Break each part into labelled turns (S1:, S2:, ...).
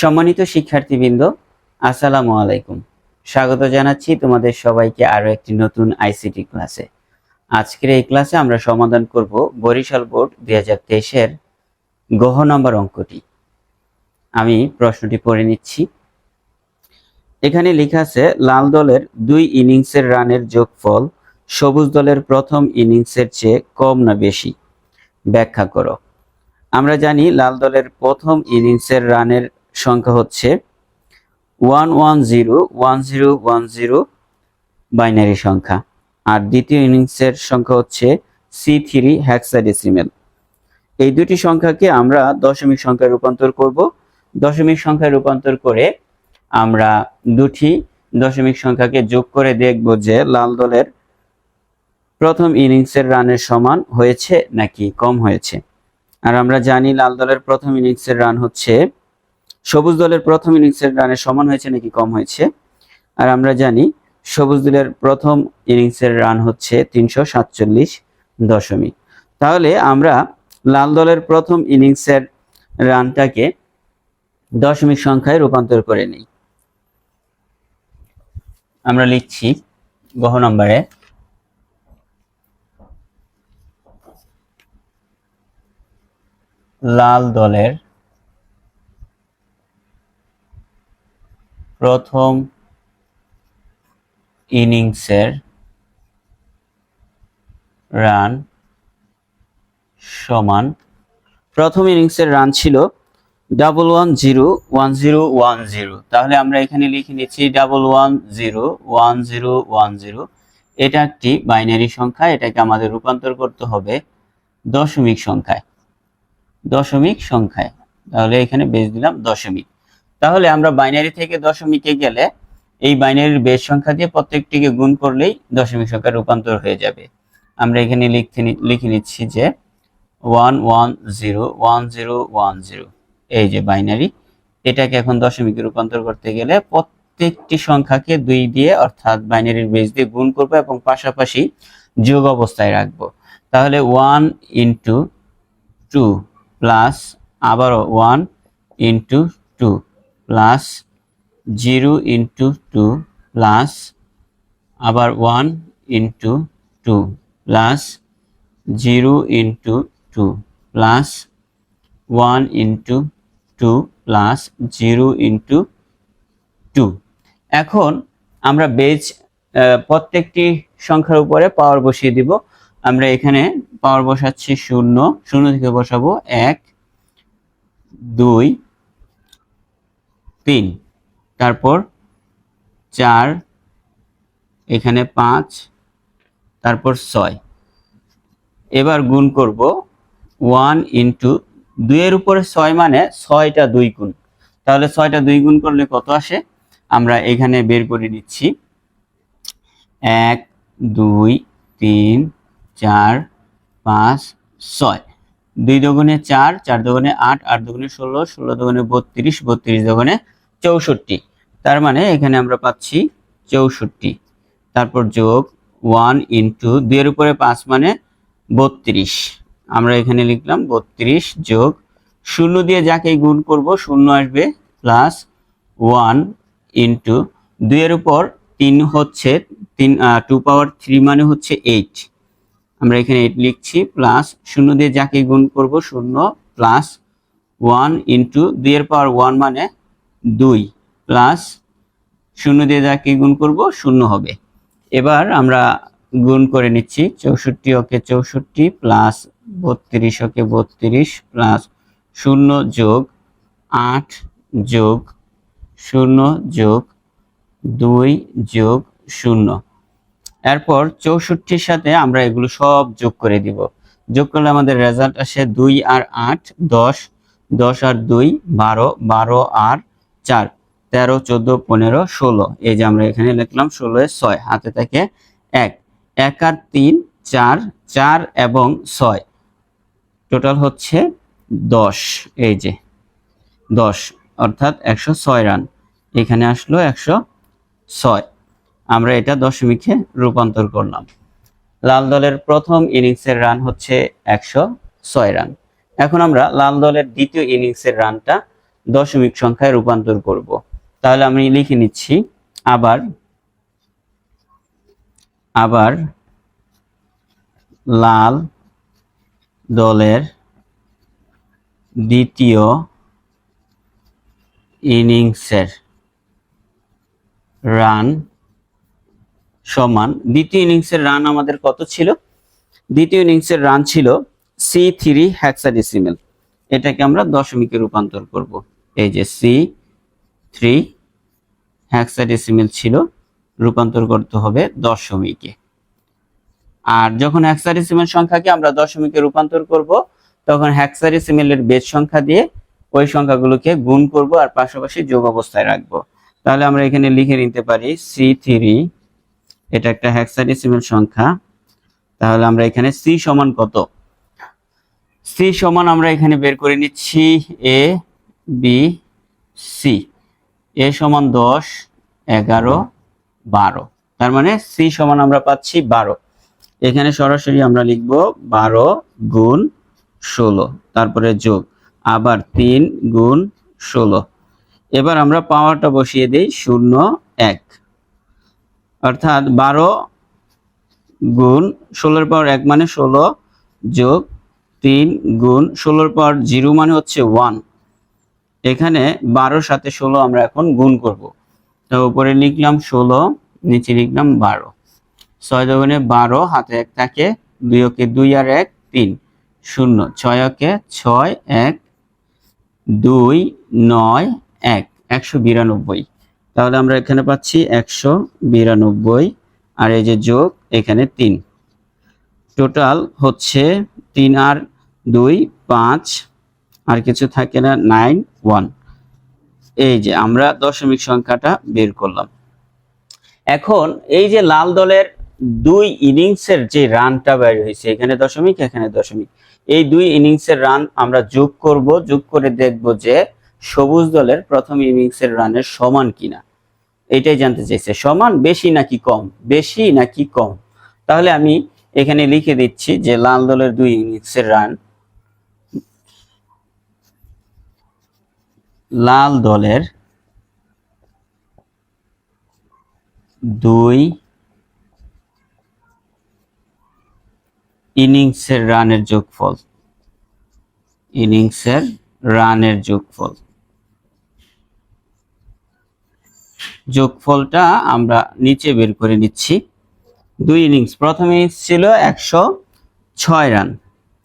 S1: সম্মানিত শিক্ষার্থীবৃন্দ, আসসালামু আলাইকুম। স্বাগত জানাচ্ছি তোমাদের সবাইকে আরও একটি নতুন আইসিটি ক্লাসে। আজকের এই ক্লাসে আমরা সমাধান করব বরিশাল বোর্ড দুই হাজার তেইশের গহ নম্বর অঙ্কটি। আমি প্রশ্নটি পড়ে নিচ্ছি। এখানে লেখা আছে, লাল দলের দুই ইনিংসের রানের যোগফল সবুজ দলের প্রথম ইনিংসের চেয়ে কম না বেশি। ব্যাখ্যা করো। আমরা জানি, লাল দলের প্রথম ইনিংসের রানের সংখ্যা হচ্ছে one one zero one zero one zero binary সংখ্যা। আর দ্বিতীয় ইনিংসের সংখ্যা হচ্ছে সি থ্রি হ্যাক্সাডেসিমেল এই দুটি সংখ্যাকে আমরা দশমিক সংখ্যায় রূপান্তর করব। দশমিক সংখ্যায় রূপান্তর করে আমরা দুটি দশমিক সংখ্যাকে যোগ করে দেখব যে লাল দলের প্রথম ইনিংসের রানের সমান হয়েছে নাকি কম হয়েছে। আর আমরা জানি লাল দলের প্রথম ইনিংসের রান হচ্ছে সবুজ দলের প্রথম ইনিংসের রানের সমান হয়েছে নাকি কম হয়েছে? আর আমরা জানি, সবুজ দলের প্রথম ইনিংসের রান হচ্ছে তিনশো সাতচল্লিশ দশমিক। তাহলে আমরা লাল দলের প্রথম ইনিংসের রানটাকে দশমিক সংখ্যায় রূপান্তর করে নিই। আমরা লিখছি গহ নম্বরে, লাল দলের প্রথম ইনিংসের রান সমান। প্রথম ইনিংসের রান ছিল double one zero one zero one zero. তাহলে আমরা এখানে লিখে নিচ্ছি double one zero one zero one zero. এটা একটি বাইনারি সংখ্যা, এটাকে আমাদের রূপান্তর করতে হবে দশমিক সংখ্যায়। দশমিক সংখ্যায়। তাহলে এখানে বেশ দিলাম দশমিক। তাহলে আমরা বাইনারি থেকে দশমিকে গেলে এই বাইনারির বেশ সংখ্যা দিয়ে প্রত্যেকটিকে গুণ করলেই দশমিক সংখ্যা রূপান্তর হয়ে যাবে। আমরা এখানে লিখতে লিখে নিচ্ছি যে one one zero one zero one zero এই যে বাইনারি এটাকে এখন দশমিকে রূপান্তর করতে গেলে প্রত্যেকটি সংখ্যাকে দুই দিয়ে অর্থাৎ বাইনারির বেস দিয়ে গুণ করব এবং পাশাপাশি যোগ অবস্থায় রাখব। তাহলে ওয়ান ইন্টু টু প্লাস আবারও one into two plus zero into two plus আবার one into two plus zero into two plus one into two plus zero into two. এখন আমরা বেজ প্রত্যেকটি সংখ্যার উপরে পাওয়ার বসিয়ে দিব। আমরা এখানে পাওয়ার বসাচ্ছি শূন্য শূন্য থেকে বসাবো এক, দুই তিন। তারপর চার, এখানে পাঁচ, তারপর ছয়। এবার গুণ করব ওয়ান ইন্টু দুইয়ের উপরে ছয় মানে ছয়টা দুই গুণ। তাহলে ছয়টা দুই গুণ করলে কত আসে? আমরা এখানে বের করে নিচ্ছি। এক, দুই, তিন, চার, পাঁচ, ছয়। দুই দোগুণে চার চার দোগুণে আট আট দোগুণে ষোলো ষোলো দোগুণে বত্রিশ বত্রিশ দোগুণে চৌষট্টি। তার মানে এখানে আমরা পাচ্ছি চৌষট্টি। তারপর যোগ ওয়ান ইন্টু দুইয়ের উপরে পাঁচ মানে বত্রিশ। আমরা এখানে লিখলাম বত্রিশ যোগ শূন্য দিয়ে যাকে গুণ করব, শূন্য আসবে প্লাস ওয়ান ইন্টু দুইয়ের উপর তিন হচ্ছে তিন টু পাওয়ার থ্রি মানে হচ্ছে এইট আমরা এখানে এইট লিখছি প্লাস শূন্য দিয়ে যাকে গুণ করব, শূন্য প্লাস ওয়ান ইন্টু দুইয়ের পাওয়ার ওয়ান মানে দুই প্লাস শূন্য দিয়ে যাকে গুণ করব? শূন্য হবে। এবার আমরা গুণ করে নিচ্ছি চৌষট্টি ওকে চৌষট্টি প্লাস বত্রিশ ওকে বত্রিশ প্লাস শূন্য যোগ আট যোগ শূন্য যোগ দুই যোগ শূন্য। এরপর চৌষট্টির সাথে আমরা এগুলো সব যোগ করে দিব। যোগ করলে আমাদের রেজাল্ট আসে দুই আর আট, দশ দশ আর দুই, বারো বারো আর চার, তেরো, চোদ্দ, পনেরো, ষোলো। এই যে আমরা এখানে লিখলাম ষোলো ছয়, হাতে থাকে এক। এক আর তিন, চার চার এবং ছয়। টোটাল হচ্ছে দশ, এই যে দশ, অর্থাৎ একশো ছয় রান। এখানে আসলো একশো ছয়। আমরা এটা দশমিকে রূপান্তর করলাম। লাল দলের প্রথম ইনিংসের রান হচ্ছে একশো ছয় রান। এখন আমরা লাল দলের দ্বিতীয় ইনিংসের রানটা দশমিক সংখ্যায় রূপান্তর করব। তাহলে আমি লিখে নিচ্ছি, আবার আবার লাল দলের দ্বিতীয় ইনিংসের রান সমান, দ্বিতীয় ইনিংসের রান আমাদের কত ছিল? দ্বিতীয় ইনিংসের রান ছিল সি থ্রি হ্যাক্সাডেসিমেল এটাকে আমরা দশমিকে রূপান্তর করব। এই যে সি, থ্রি হ্যাক্সাডেসিমেল ছিল, রূপান্তর করতে হবে দশমিকে। আর যখন হ্যাক্সাডেসিমেল সংখ্যাকে আমরা দশমিকে রূপান্তর করব, তখন হ্যাক্সাডেসিমেলের বেজ সংখ্যা দিয়ে ওই সংখ্যাগুলোকে গুণ করব আর পাশাপাশি যোগ অবস্থায় রাখব। তাহলে আমরা এখানে লিখে নিতে পারি সি থ্রি, এটা একটা হ্যাক্সাডেসিমেল সংখ্যা। তাহলে আমরা এখানে সি সমান কত? সি সমান আমরা এখানে বের করে নিচ্ছি এ বি সি এ সমান দশ, এগারো, বারো। তার মানে সি সমান আমরা পাচ্ছি বারো। এখানে সরাসরি আমরা লিখব বারো গুণ ষোলো, তারপরে যোগ। আবার তিন গুণ ষোলো। এবার আমরা পাওয়ারটা বসিয়ে দিই শূন্য, এক। অর্থাৎ বারো গুণ ষোলোর পাওয়ার এক মানে ষোলো, যোগ তিন গুণ ষোলোর পাওয়ার জিরো মানে হচ্ছে ওয়ান এখানে বারোর সাথে ষোলো আমরা এখন গুণ করব। তো উপরে লিখলাম ষোলো, নিচে লিখলাম বারো। ছয় দোকানে বারো, হাতে এক থাকে দুই ওকে দুই আর এক, তিন। শূন্য, ছয় ওকে ছয়, এক, দুই, নয়, এক, একশো বিরানব্বই। তাহলে আমরা এখানে পাচ্ছি একশো বিরানব্বই, আর এই যে যোগ, এখানে তিন। টোটাল হচ্ছে তিন আর দুই, পাঁচ আর কিছু থাকে না নাইন ওয়ান এই যে আমরা দশমিক সংখ্যাটা বের করলাম। এখন এই যে লাল দলের দুই ইনিংসের যে রানটা বের হয়েছে, এখানে দশমিক এখানে দশমিক। এই দুই ইনিংসের রান আমরা যোগ করব, যোগ করে দেখব যে সবুজ দলের প্রথম ইনিংসের রানের সমান কিনা। এটাই জানতে চাইছে, সমান, বেশি নাকি কম? বেশি নাকি কম? তাহলে আমি এখানে লিখে দিচ্ছি যে লাল দলের দুই ইনিংসের রান লাল দলের দুই ইনিংসের রানের যোগফল। ইনিংসের রানের যোগফল। যোগফলটা আমরা নিচে বের করে নিচ্ছি। দুই ইনিংস। প্রথম ছিল একশো ছয় রান।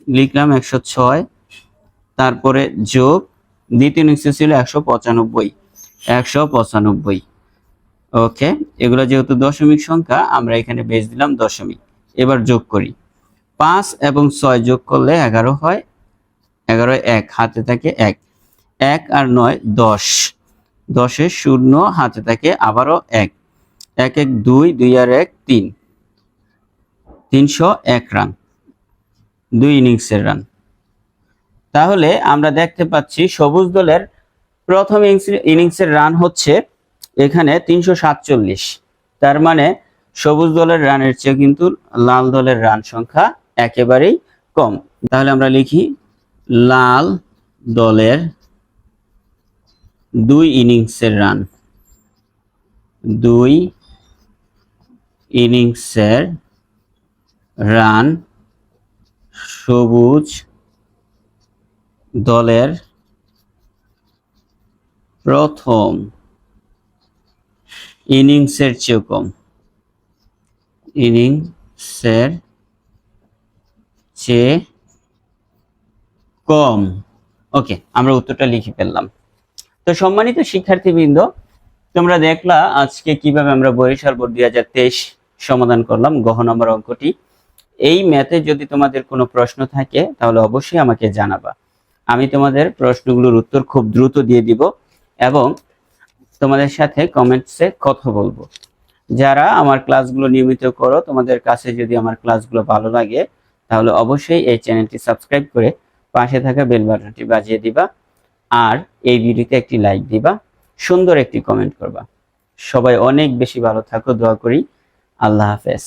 S1: লিখলাম একশো ছয়। তারপরে যোগ দ্বিতীয় ইনিংসে ছিল একশো পঁচানব্বই। একশো পঁচানব্বই। ওকে, এগুলো যেহেতু দশমিক সংখ্যা, আমরা এখানে বেশ দিলাম দশমিক। এবার যোগ করি। পাঁচ এবং ছয় যোগ করলে এগারো হয়। এগারো এক, হাতে থাকে এক। এক আর নয়, দশ। দশের শূন্য, হাতে থাকে আবারও এক। এক এক, দুই দুই আর এক, তিন। তিনশো এক রান। দুই ইনিংসের রান। তাহলে আমরা দেখতে পাচ্ছি সবুজ দলের প্রথম ইনিংসের রান হচ্ছে এখানে তিনশো সাতচল্লিশ। তার মানে সবুজ দলের রানের চেয়ে কিন্তু লাল দলের রান সংখ্যা একেবারেই কম। তাহলে আমরা লিখি, লাল দলের দুই ইনিংসের রান। দুই ইনিংসের রান সবুজ দলের প্রথম ইনিংসের চেয়ে কম। ইনিংসের চেয়ে কম। ওকে, আমরা উত্তরটা লিখে ফেললাম। তো সম্মানিত শিক্ষার্থীবৃন্দ, তোমরা দেখলা আজকে কীভাবে আমরা বরিশাল বোর্ড দুই হাজার তেইশ সমাধান করলাম, গহ নম্বর অঙ্কটি। এই ম্যাথে যদি তোমাদের কোনো প্রশ্ন থাকে, তাহলে অবশ্যই আমাকে জানাবা। আমি তোমাদের প্রশ্নগুলোর উত্তর খুব দ্রুত দিয়ে দিব এবং তোমাদের সাথে কমেন্টসে কথা বলব। যারা আমার ক্লাসগুলো নিয়মিত করো, তোমাদের কাছে যদি আমার ক্লাসগুলো ভালো লাগে, তাহলে অবশ্যই এই চ্যানেলটি সাবস্ক্রাইব করে পাশে থাকা বেল বাটনটি বাজিয়ে দিবা আর এই ভিডিওতে একটি লাইক দিবা, সুন্দর একটি কমেন্ট করবা। সবাই অনেক বেশি ভালো থাকো, দোয়া করি। আল্লাহ হাফেজ।